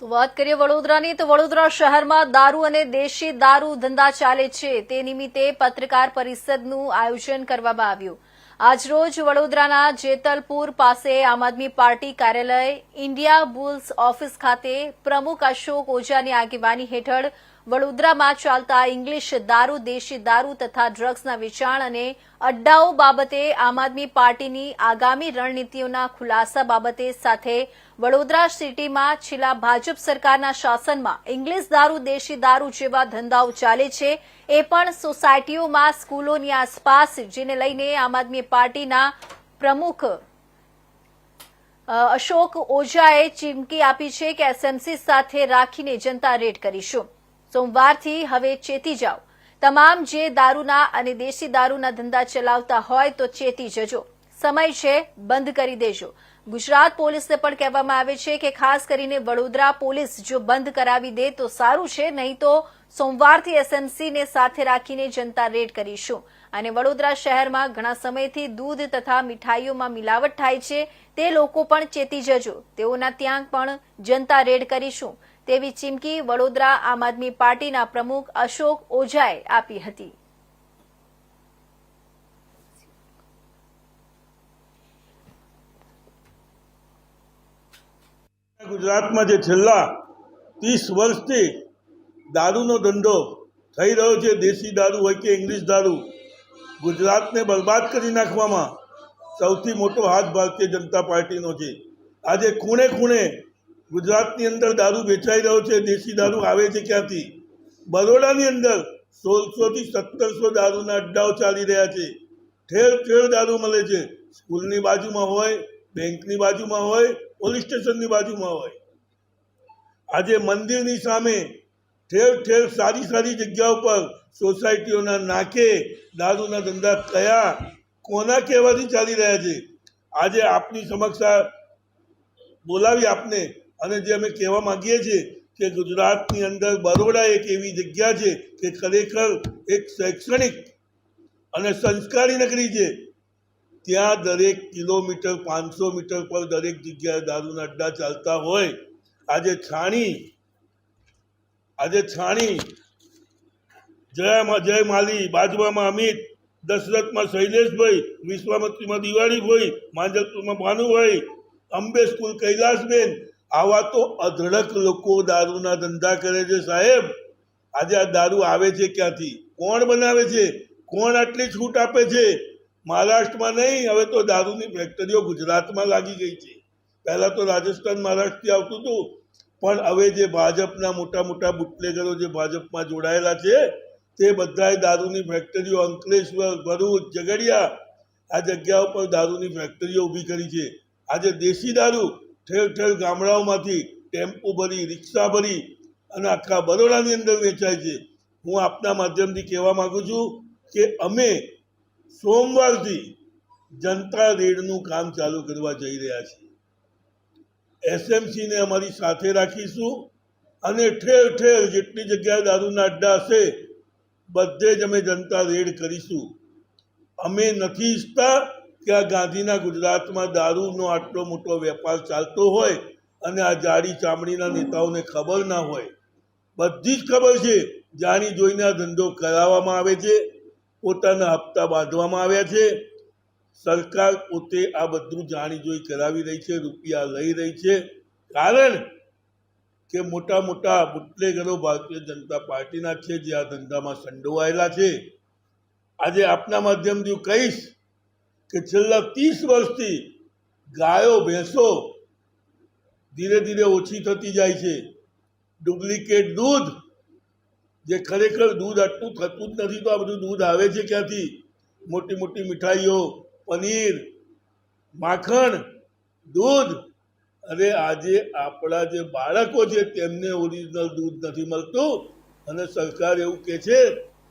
તો વાત કરીએ વડોદરાની, તો વડોદરા શહેરમાં દારૂ અને દેશી દારૂ ધંધા ચાલે છે. તે નિમિત્તે પત્રકાર પરિષદનું આયોજન કરવામાં આવ્યું. આજરોજ વડોદરાના જેતલપુર પાસે આમ આદમી પાર્ટી કાર્યાલય, ઇન્ડિયા બુલ્સ ઓફિસ ખાતે પ્રમુખ અશોક ઓઝાની આગેવાની હેઠળ વડોદરામાં ચાલતા ઇંગ્લિશ દારૂ, દેશી દારૂ તથા ડ્રગ્સના વેચાણ અને અડ્ડાઓ બાબતે આમ આદમી પાર્ટીની આગામી રણનીતિઓના ખુલાસા બાબતે સાથે વડોદરા સિટીમાં છેલ્લા ભાજપ સરકારના શાસનમાં ઇંગ્લિશ દારૂ, દેશી દારૂ જેવા ધંધાઓ ચાલે છે. એ પણ સોસાયટીઓમાં, સ્કૂલોની આસપાસ, જેને લઈને આમ આદમી પાર્ટીના પ્રમુખ અશોક ઓઝાએ ચીમકી આપી છે કે એસએમસી સાથે રાખીને જનતા રેડ કરીશું. સોમવારથી હવે ચેતી જાઓ. તમામ જે દારૂના અને દેશી દારૂના ધંધા ચલાવતા હોય તો ચેતી જજો. સમય છે, બંધ કરી દેજો. ગુજરાત પોલીસને પણ કહેવામાં આવે છે કે ખાસ કરીને વડોદરા પોલીસ જો બંધ કરાવી દે તો સારું છે, નહીં તો સોમવારથી એસએમસીને સાથે રાખીને જનતા રેડ કરીશું. અને વડોદરા શહેરમાં ઘણા સમયથી દૂધ તથા મીઠાઈઓમાં મિલાવટ થાય છે, તે લોકો પણ ચેતી જજો. તેઓના ત્યાં પણ જનતા રેડ કરીશું. તેવી ચીમકી વડોદરા આમ આદમી પાર્ટીના પ્રમુખ અશોક ઓઝાએ આપી હતી. ગુજરાતમાં જે છેલ્લા ત્રીસ વર્ષથી દારૂનો ધંધો થઈ રહ્યો છે, દેશી દારૂ હોય કે ઇંગ્લિશ દારૂ, ગુજરાતને બરબાદ કરી નાખવામાં સૌથી મોટો હાથ ભારતીય જનતા પાર્ટીનો છે. આજે ખૂણે ખૂણે ગુજરાતની અંદર દારૂ વેચાઈ રહ્યો છે, દેશી દારૂ આવે છે ક્યાંથી? બરોડાની અંદર સોળસોથી સત્તરસો દારૂના અડ્ડાઓ ચાલી રહ્યા છે. ઠેર ઠેર દારૂ મળે છે. સ્કૂલની બાજુમાં હોય, બેંકની બાજુમાં હોય, પોલીસ સ્ટેશનની બાજુમાં હોય. આજે મંદિરની સામે ઠેર ઠેર સારી સારી જગ્યાઓ પર સોસાયટીઓના નાકે દારૂના ધંધા કયા કોના કહેવાથી ચાલી રહ્યા છે? આજે આપની સમક્ષ બોલાવી આપને. અને જે અમે કહેવા માંગીએ છીએ કે ગુજરાતની અંદર બરોડા એક એવી જગ્યા છે કે ખરેખર એક શૈક્ષણિક અને સંસ્કારી નગરી છે. ત્યાં દરેક કિલોમીટર, પાંચસો મીટર પર દરેક જગ્યાએ દારૂના અડ્ડા ચાલતા હોય. આજે છાણી આજે છાણી, જયામાં જય માલી, બાજવામાં અમિત, દશરથમાં શૈલેષભાઈ, વિશ્વામત્રીમાં દિવાળીભાઈ, માંજલપુરમાં ભાનુભાઈ, અંબે સ્કૂલ કૈલાસબેન આવા તો અધડક લોકો દારૂના ધંધા કરે છે સાહેબ. આજે આ દારૂ આવે છે ક્યાંથી? કોણ બનાવે છે? કોણ આટલી છૂટ આપે છે? મહારાષ્ટ્રમાં નહીં, હવે તો દારૂની ફેક્ટરીઓ ગુજરાતમાં લાગી ગઈ છે. પહેલાં તો રાજસ્થાન મહારાષ્ટ્રથી આવતું હતું. પણ હવે જે ભાજપના મોટા મોટા બુટલેગરો જે ભાજપમાં જોડાયેલા છે, તે બધાએ દારૂની ફેક્ટરીઓ અંકલેશ્વર, ભરૂચ, ઝઘડિયા, આ જગ્યાઓ પર દારૂની ફેક્ટરીઓ ઊભી કરી છે. આજે દેશી દારૂ ઠેર ઠેર ગામડાઓમાંથી ટેમ્પો ભરી, રિક્ષા ભરી અને આખા બરોડાની અંદર વેચાય છે. હું આપના માધ્યમથી કહેવા માગું છું કે અમે સોમવારથી જનતા રેડનું કામ ચાલુ કરવા જઈ રહ્યા છીએ. એસએમસીને અમારી સાથે રાખીશું અને ઠેર ઠેર જેટલી જગ્યાએ દારૂના અડ્ડા હશે, બધે જ અમે જનતા રેડ કરીશું. અમે નથી ઈચ્છતા કે આ ગાંધીના ગુજરાતમાં દારૂનો આટલો મોટો વેપાર ચાલતો હોય અને આ જાડી ચામડીના નેતાઓને ખબર ના હોય. બધી જ ખબર છે. જાણી જોઈને આ ધંધો કરાવવામાં આવે છે, પોતાના હપ્તા બાંધવામાં આવ્યા છે. સરકાર પોતે આ બધું જાણી જોઈ કરાવી રહી છે, રૂપિયા લઈ રહી છે. કારણ કે મોટા મોટા બુટલેગરો ભારતીય જનતા પાર્ટીના છે, જે આ ધંધામાં સંડોવાયેલા છે. આજે આપના માધ્યમથી હું કહીશ કે છેલ્લા ત્રીસ વર્ષથી ગાયો, ભેંસો ધીરે ધીરે ઓછી થતી જાય છે. ડુપ્લિકેટ દૂધ જે ખરેખર દૂધ આટલું થતું જ નથી, તો આ બધું દૂધ આવે છે ક્યાંથી? મોટી મોટી મીઠાઈઓ, પનીર, માખણ, દૂધ. અરે આજે આપણા જે બાળકો છે તેમને ઓરિજિનલ દૂધ નથી મળતું અને સરકાર એવું કહે છે